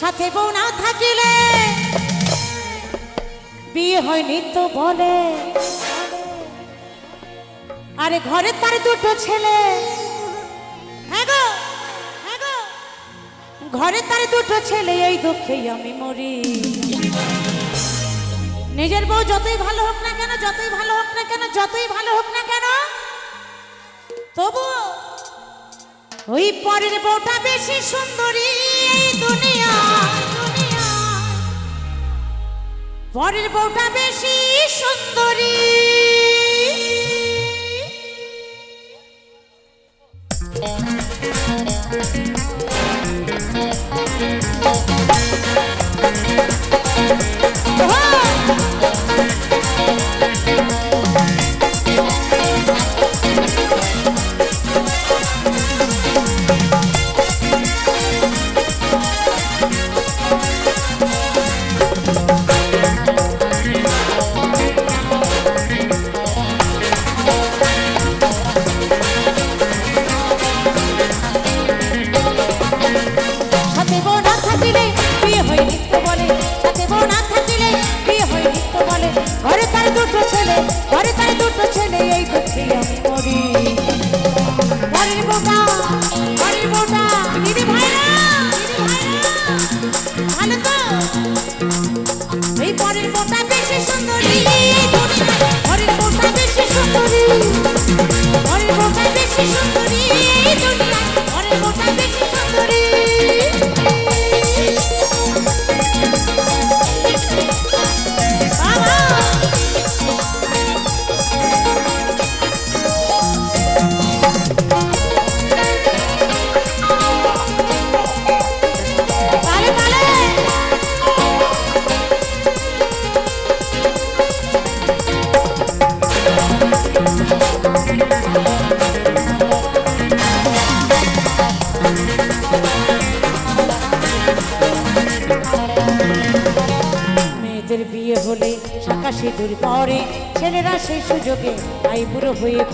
সাথে বউ না থাকিলে বিয়ে হয়নি তো বলে। আরে ঘরে তার দুটো ছেলে। হ্যাঁ গো হ্যাঁ গো। ঘরে তার দুটো ছেলে, এই দুঃখেই আমি মরি। নিজের বউ যতই ভালো হোক না কেন, যতই ভালো হোক না কেন, যতই ভালো হোক না কেন তবু ওই পরের বউটা বেশি সুন্দরী এই দুনিয়া। পরের বউটা বেশি সুন্দরী। সাথে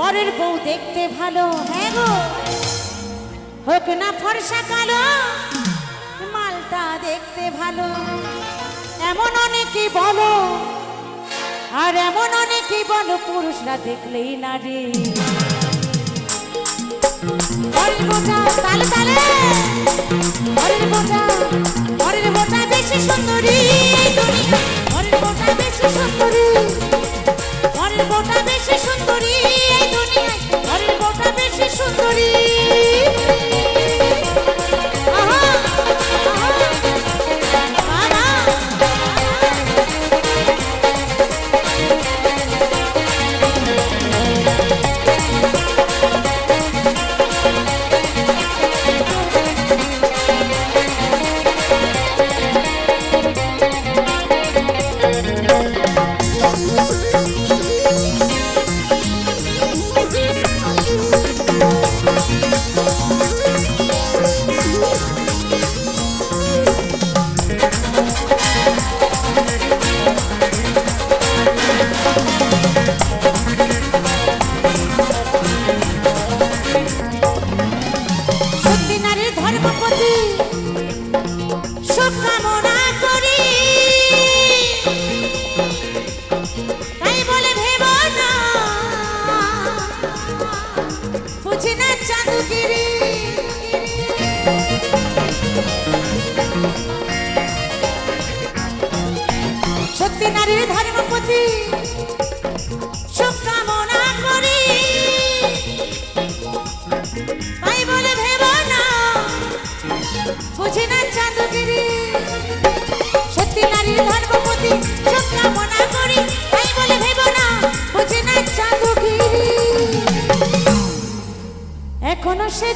পরের বউ দেখতে ভালো হ্যাঁ গো? হোক না ফর্সা কালো, মালটা দেখতে ভালো। এমন অনেকেই বলো, আর এমন অনেকেই বলো, পুরুষরা দেখলেই নারী। পরের বোটা তালে তালে। পরের পরের বেশি সুন্দরী। পরের বেশি সুন্দরী। বেশি সুন্দরী এই দুনিয়ায়। পরের বোটা বেশি সুন্দরী।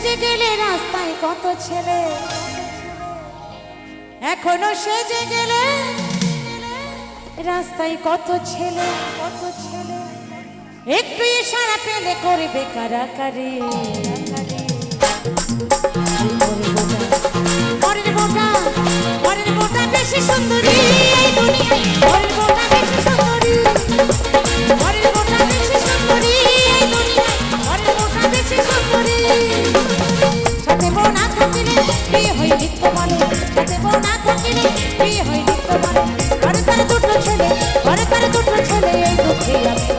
সেজে গেলে রাস্তায় কত ছেলে। এখনও সেজে গেলে রাস্তায় কত ছেলে কত ছেলে। একটু ইশারা পেলে করবে কারাকারি। পরের বোটা পরের বোটা বেশি সুন্দরী এই দুনিয়ায়। এই আমি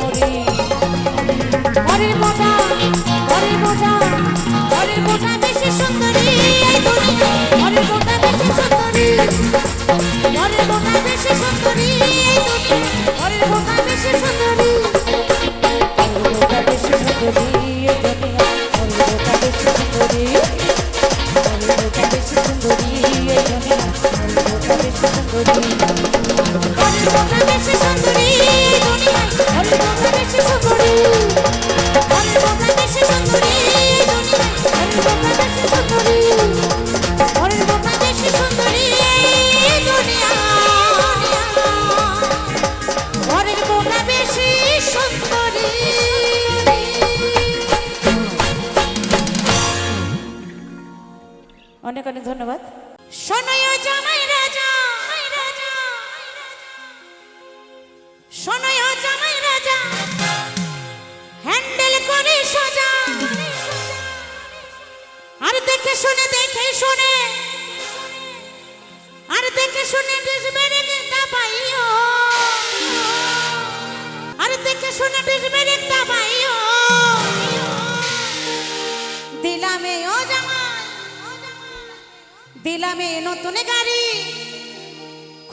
জামাই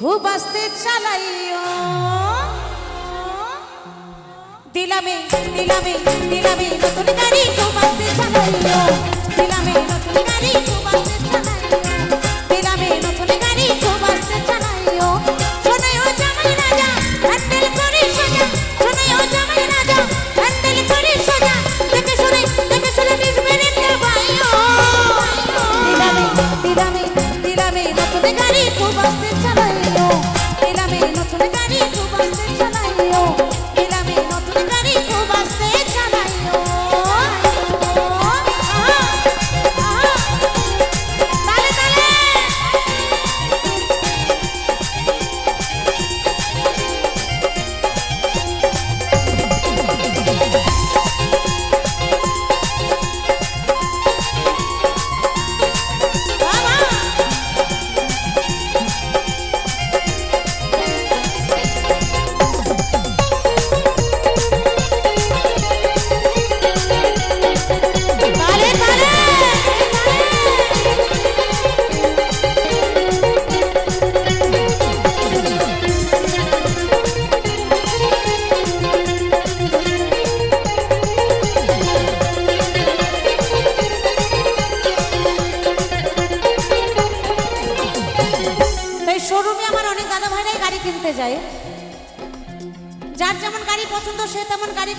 খুব আস্তে চালাইও। দিলামে দিলামে দিলামে নতুন গাড়ি খুব আস্তে চালাইও। দিলামে নতুন গাড়ি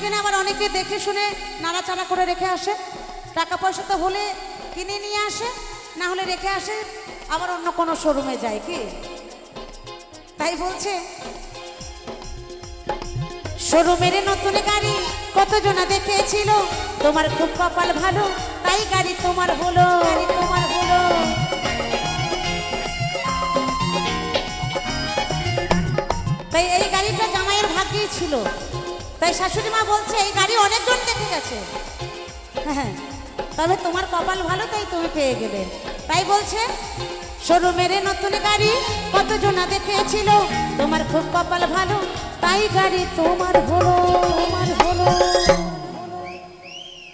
কিনে আবার অনেকে দেখে শুনে নাড়াচাড়া করে রেখে আসে। টাকা পয়সা তো হলে কিনে নিয়ে আসে, না হলে রেখে আসে, আবার অন্য কোনো শোরুমে যায় কি? তাই বলছে শোরুমের নতুন গাড়ি কতজনা দেখেছিল তোমার খুব কপাল ভালো, তাই গাড়ি তোমার হলো। গাড়ি তোমার হলো। তাই এই গাড়িটা জামাইয়ের ভাগ্যেই ছিল। তাই শাশুড়ি মা বলছে, এই গাড়ি অনেকজন দেখে গেছে। হ্যাঁ তবে তোমার কপাল ভালো, তাই তুমি পেয়ে গেলে। তাই বলছে, শোরুমের নতুন গাড়ি কতজনা দেখেছিল তোমার খুব কপাল ভালো, তাই গাড়ি তোমার হলো তোমার হলো।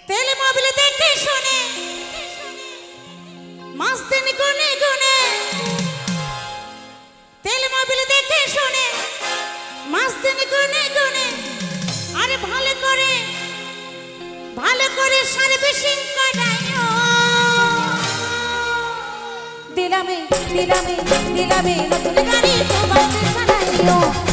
তেল মোবিল দেখে শুনে, মাস দিন গুনে গুনে। তেল মোবিল দেখে শুনে, মাস দিন গুনে গুনে। আরে ভালো করে ভালো করে সার্ভিসিং করাইও। দিলামে দিলামে দিলামে নতুন গাড়ি তোমাকে বাসে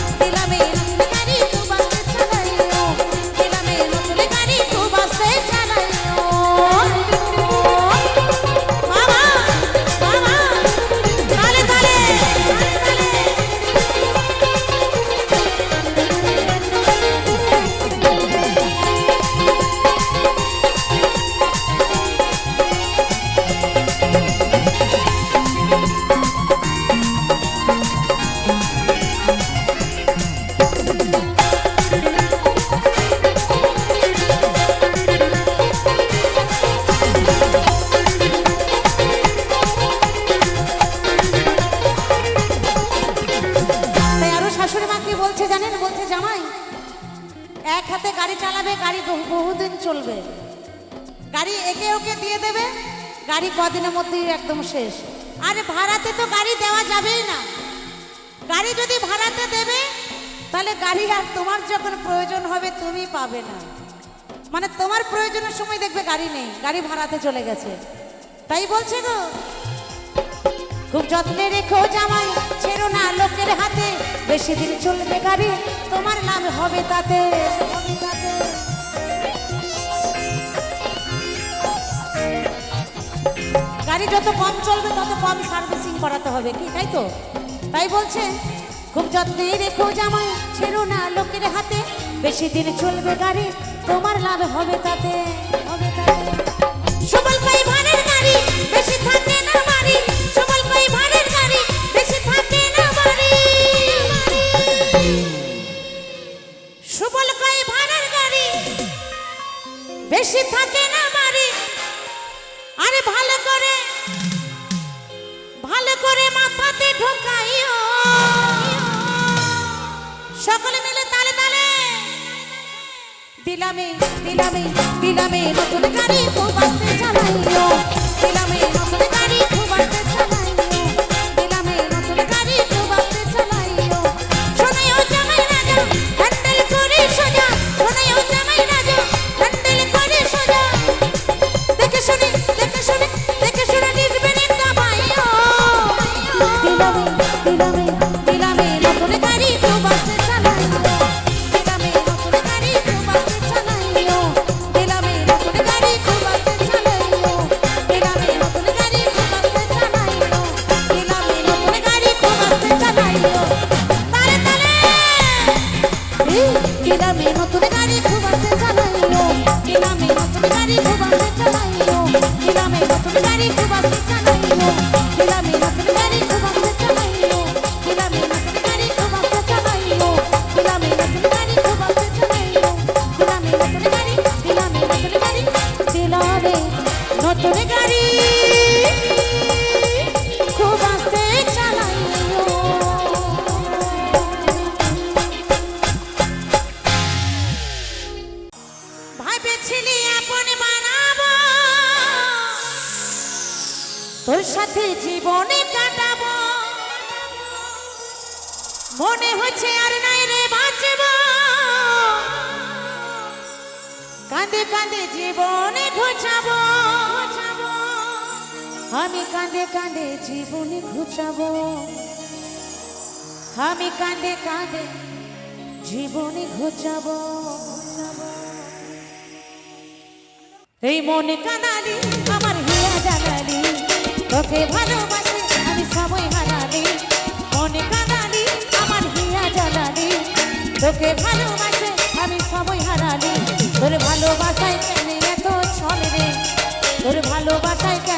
পাবে না। মানে তোমার প্রয়োজনের সময় দেখবে গাড়ি নেই, গাড়ি ভাড়াতে চলে গেছে। তাই বলছে গো, খুব যত্নে রেখো জামাই, ছেড়ো না লোকের হাতে। বেশি দিন চলবে গাড়ি, তোমার নাম হবে তাতে। গাড়ি যত কম চলবে, তত কম সার্ভিসিং করাতে হবে কি, তাই তো? তাই বলছে, খুব যত্নে রেখো জামাই, ছেড়ো না লোকের হাতে। বেশি দিন চলবে গাড়ি, তোমার লাভ হবে তাতে, হবে বেশি থাকে না বাড়ি। আরে ভালো করে ভালো করে মাথাতে ঢোকাইও। সকলে দিলামে দিলামে দিলামে নতুন গাড়ি খুব আস্তে চালাইও দিলামে নতুন গাড়ি খুব আস্তে চালাইও আমি কাঁদে কাঁদে জীবন ঘুচাবো। আমি কাঁদে কাঁদে জীবনে ঘুচাবো। এই মনে কানালি, আমার হিয়া জানালি তোকে ভালোবাসে আমি সবাই হারালি। মনে কানালি, আমার হিয়া জানালি তোকে ভালোবাসে আমি সবাই হারালি। তোর ভালোবাসায় কেন এত ছল রে? তোর ভালোবাসায় কেন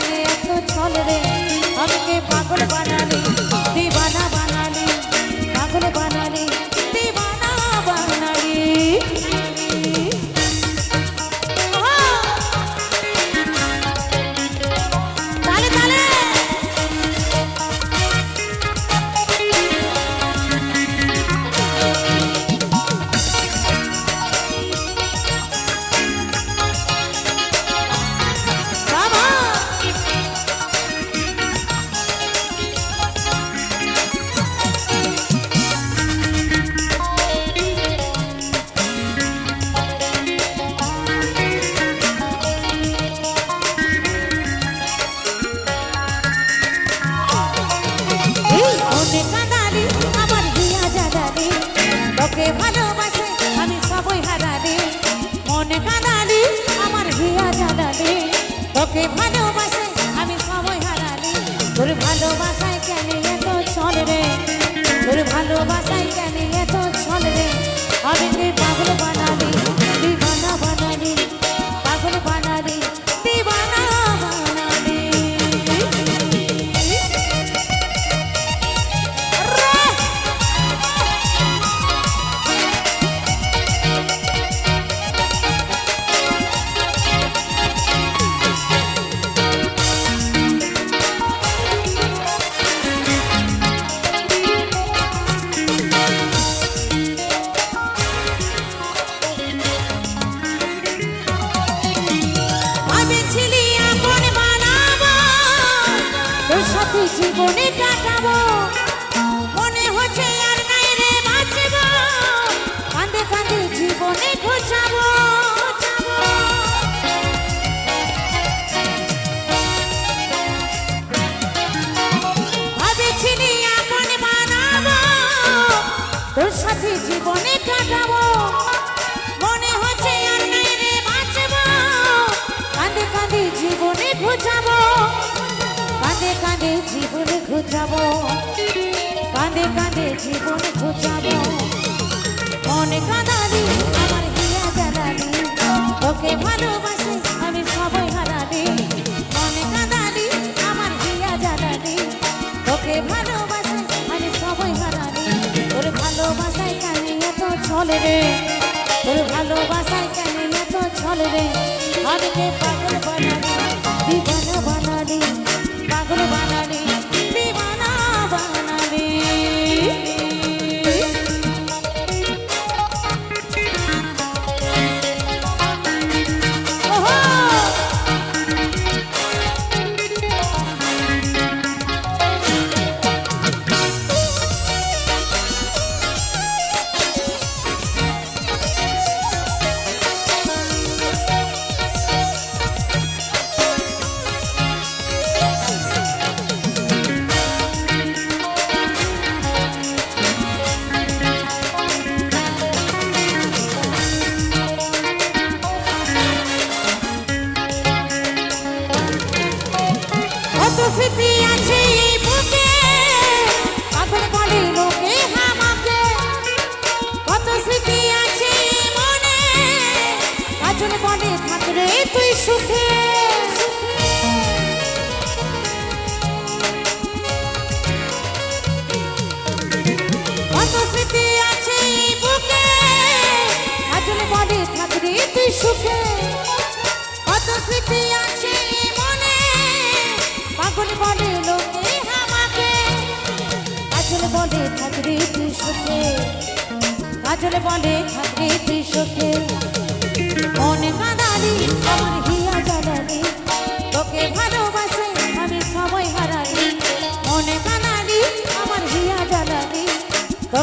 আর রে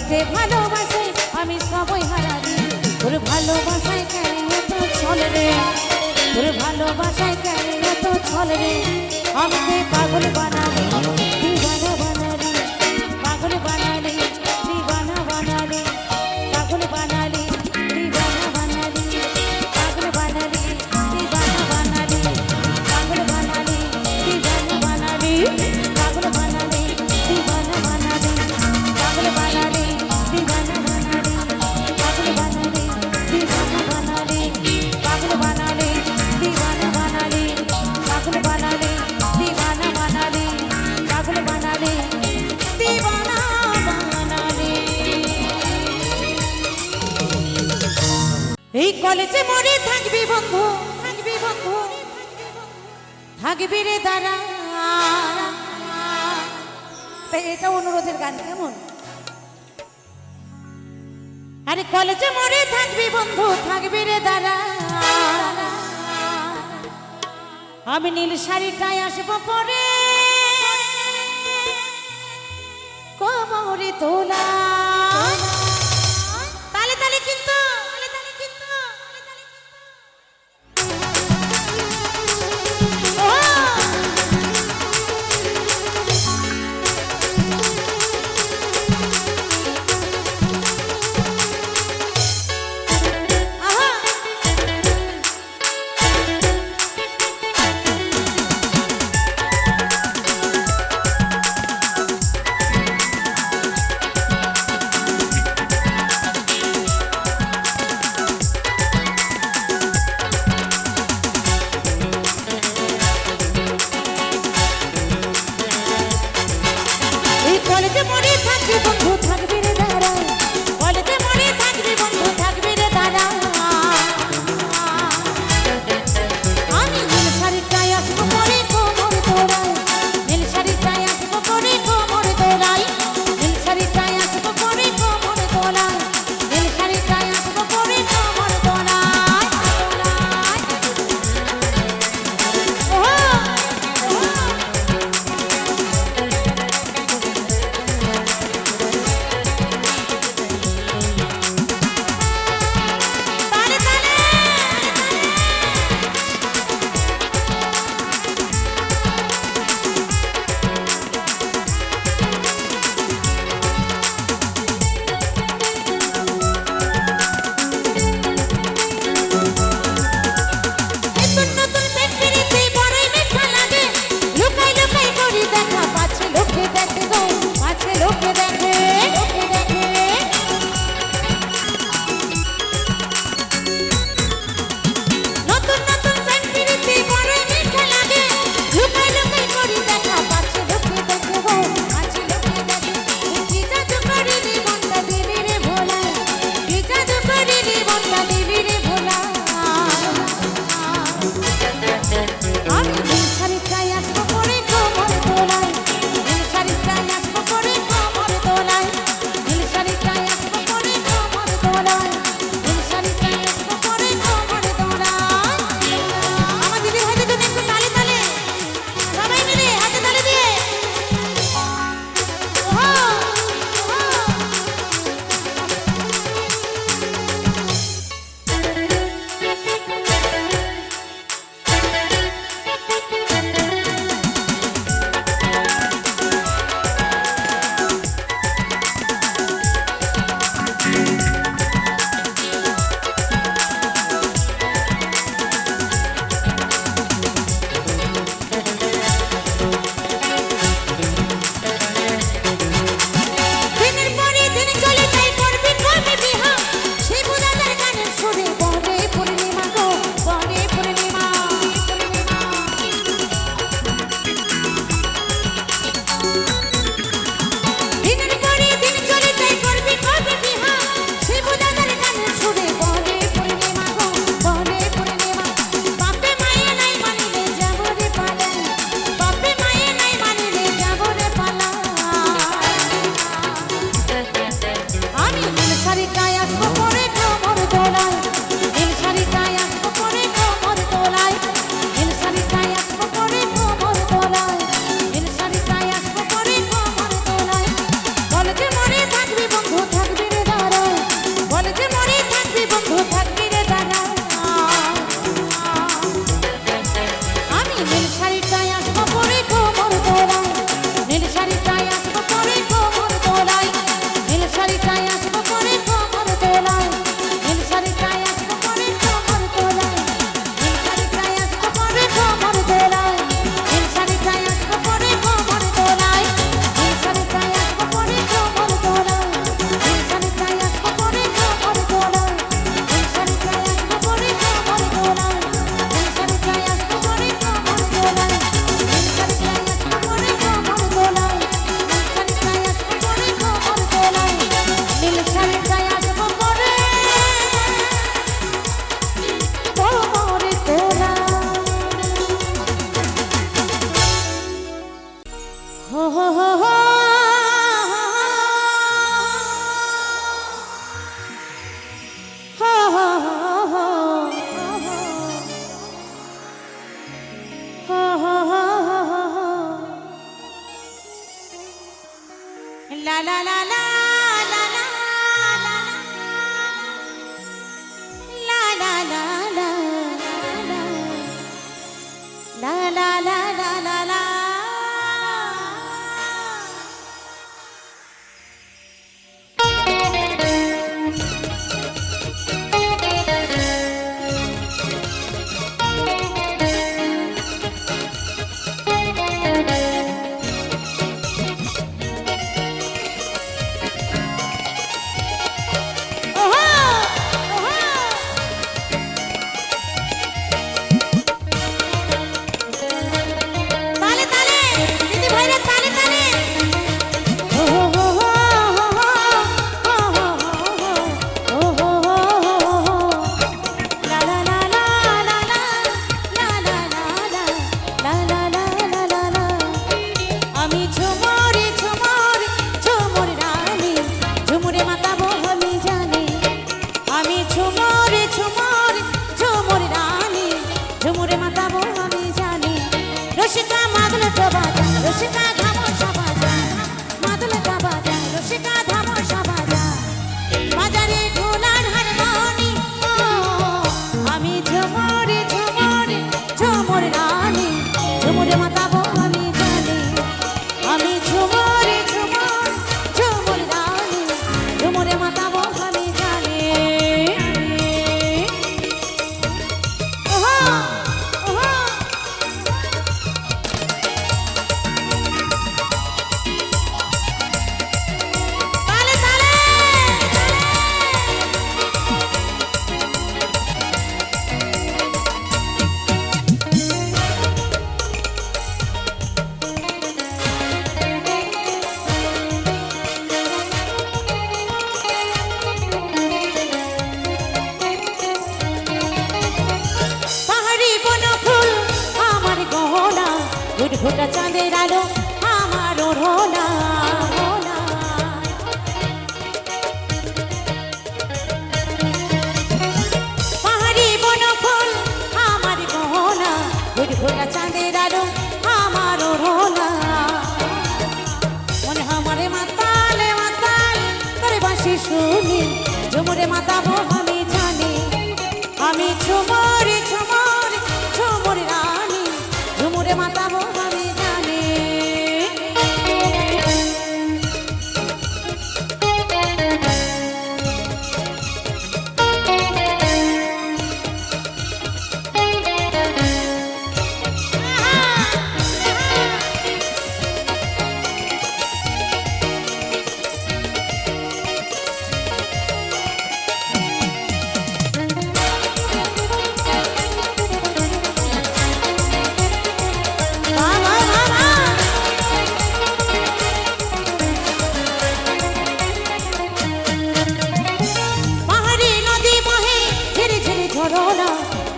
যাতে ভালোবাসে, আমি সবই হারাবি। তোর ভালোবাসায় কেন তো ছল রে? তোর ভালোবাসায় কেন তো ছল রে? আমাকে পাগল বানাবে। কবিতার গান কেমন? আরে কলেজে মরে থাকবি বন্ধু, থাকবি রে দাঁড়া আমি নীল শাড়িটায় আসব পরে। কমরে তোলা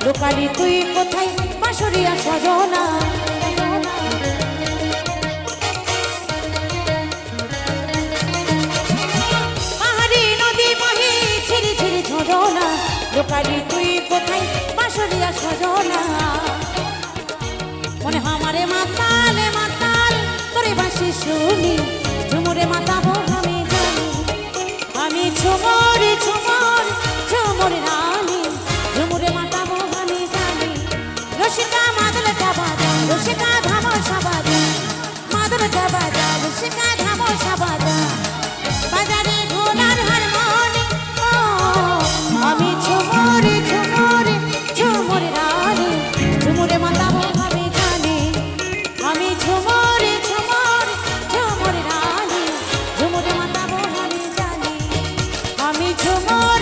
দোকানি তুই কোথায়? বাঁশরিয়া সজনা। পাহাড়ি তুই কোথায়? বাঁশরিয়া সজনা। মনে হামারে আমারে মাতালে মাতাল করে বাঁশি শুনি। ঝুমুরে মাতাল Come on.